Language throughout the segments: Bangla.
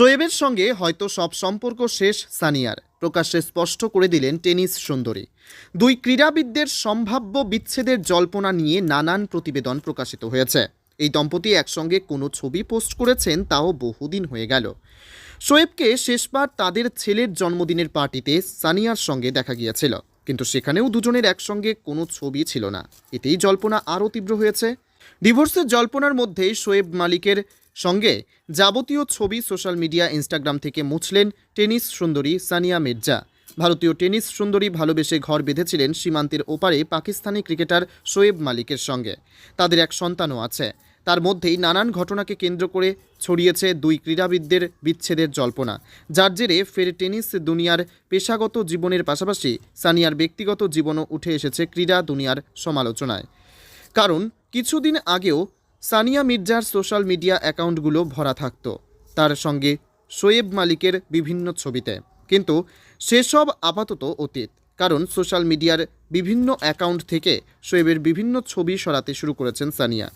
শোয়েবের সঙ্গে হয়তো সব সম্পর্ক শেষ সানিয়ার, প্রকাশ্যে স্পষ্ট করে দিলেন টেনিস সুন্দরী। দুই ক্রীড়াবিদদের সম্ভাব্য বিচ্ছেদের জল্পনা নিয়ে নানান প্রতিবেদন প্রকাশিত হয়েছে। এই দম্পতি একসঙ্গে কোনো ছবি পোস্ট করেছেন তাও বহুদিন হয়ে গেল। শোয়েবকে শেষবার তাদের ছেলের জন্মদিনের পার্টিতে সানিয়ার সঙ্গে দেখা গিয়েছিল, কিন্তু সেখানেও দুজনের একসঙ্গে কোনো ছবি ছিল না। এতেই জল্পনা আরও তীব্র হয়েছে। ডিভোর্সের জল্পনার মধ্যেই শোয়েব মালিকের সঙ্গে যাবতীয় ছবি সোশ্যাল মিডিয়া ইনস্টাগ্রাম থেকে মুছলেন টেনিস সুন্দরী সানিয়া মির্জা। ভারতীয় টেনিস সুন্দরী ভালোবেসে ঘর বেঁধেছিলেন সীমান্তের ওপারে পাকিস্তানি ক্রিকেটার শোয়েব মালিকের সঙ্গে। তাদের এক সন্তানও আছে। তার মধ্যেই নানান ঘটনাকে কেন্দ্র করে ছড়িয়েছে দুই ক্রীড়াবিদদের বিচ্ছেদের জল্পনা। যার জেরে ফের টেনিস দুনিয়ার পেশাগত জীবনের পাশাপাশি সানিয়ার ব্যক্তিগত জীবনও উঠে এসেছে ক্রীড়া দুনিয়ার সমালোচনায়। কারণ কিছুদিন আগেও সানিয়া মির্জার সোশ্যাল মিডিয়া অ্যাকাউন্টগুলো ভরা থাকত, তার সঙ্গে শোয়েব মালিকের বিভিন্ন ছবিতে। কিন্তু সেসব আপাতত অতীত, কারণ সোশ্যাল মিডিয়ার বিভিন্ন অ্যাকাউন্ট থেকে শোয়েবের বিভিন্ন ছবি সরাতে শুরু করেছেন সানিয়া,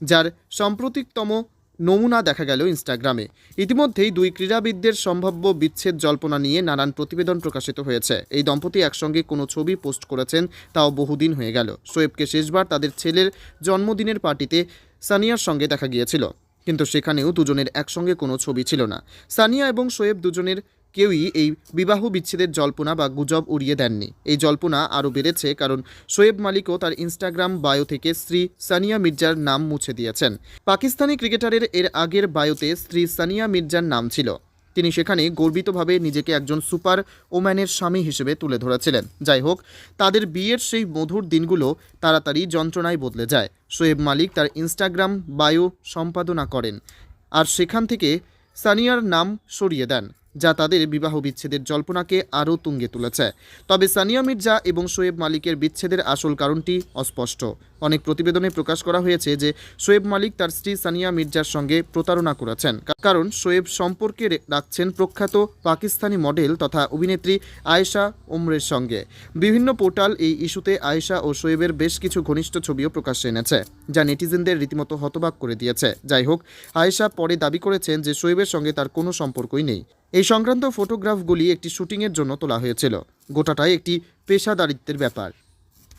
যার সাম্প্রতিকতম নমুনা দেখা গেল ইনস্টাগ্রামে। ইতিমধ্যেই দুই ক্রীড়াবিদদের সম্ভাব্য বিচ্ছেদ জল্পনা নিয়ে নানান প্রতিবেদন প্রকাশিত হয়েছে। এই দম্পতি একসঙ্গে কোনো ছবি পোস্ট করেছেন, তাও বহুদিন হয়ে গেল। শোয়েবকে শেষবার তাদের ছেলের জন্মদিনের পার্টিতে সানিয়ার সঙ্গে দেখা গিয়েছিল। কিন্তু সেখানেও দুজনের একসঙ্গে কোনো ছবি ছিল না। সানিয়া এবং শোয়েব দুজনের কেউই এই বিবাহ বিচ্ছেদের জল্পনা বা গুজব উড়িয়ে দেননি। এই জল্পনা আরও বেড়েছে কারণ শোয়েব মালিকও তার ইনস্টাগ্রাম বায়ো থেকে স্ত্রী সানিয়া মির্জার নাম মুছে দিয়েছেন। পাকিস্তানি ক্রিকেটারের এর আগের বায়োতে স্ত্রী সানিয়া মির্জার নাম ছিল। তিনি সেখানে গর্বিতভাবে নিজেকে একজন সুপার ওম্যানের স্বামী হিসেবে তুলে ধরেছিলেন। যাই হোক, তাদের বিয়ের সেই মধুর দিনগুলো তাড়াতাড়ি যন্ত্রণায় বদলে যায়। শোয়েব মালিক তার ইনস্টাগ্রাম বায়ো সম্পাদনা করেন আর সেখান থেকে সানিয়ার নাম সরিয়ে দেন, যা তাদের বিবাহ বিচ্ছেদের জল্পনাকে আরও তুঙ্গে তুলেছে। তবে সানিয়া মির্জা এবং শোয়েব মালিকের বিচ্ছেদের আসল কারণটি অস্পষ্ট। অনেক প্রতিবেদনে প্রকাশ করা হয়েছে যে শোয়েব মালিক তার স্ত্রী সানিয়া মির্জার সঙ্গে প্রতারণা করেছেন। কারণ শোয়েব সম্পর্কে রাখছেন প্রখ্যাত পাকিস্তানি মডেল তথা অভিনেত্রী আয়েশা ওমরের সঙ্গে। বিভিন্ন পোর্টাল এই ইস্যুতে আয়েশা ও শোয়েবের বেশ কিছু ঘনিষ্ঠ ছবিও প্রকাশ্যে এনেছে, যা নেটিজেনদের রীতিমতো হতবাক করে দিয়েছে। যাই হোক, আয়েশা পরে দাবি করেছেন যে শোয়েবের সঙ্গে তার কোনো সম্পর্কই নেই। এই সংক্রান্ত ফটোগ্রাফগুলি একটি শুটিংয়ের জন্য তোলা হয়েছিল। গোটাটাই একটি পেশাদারিত্বের ব্যাপার।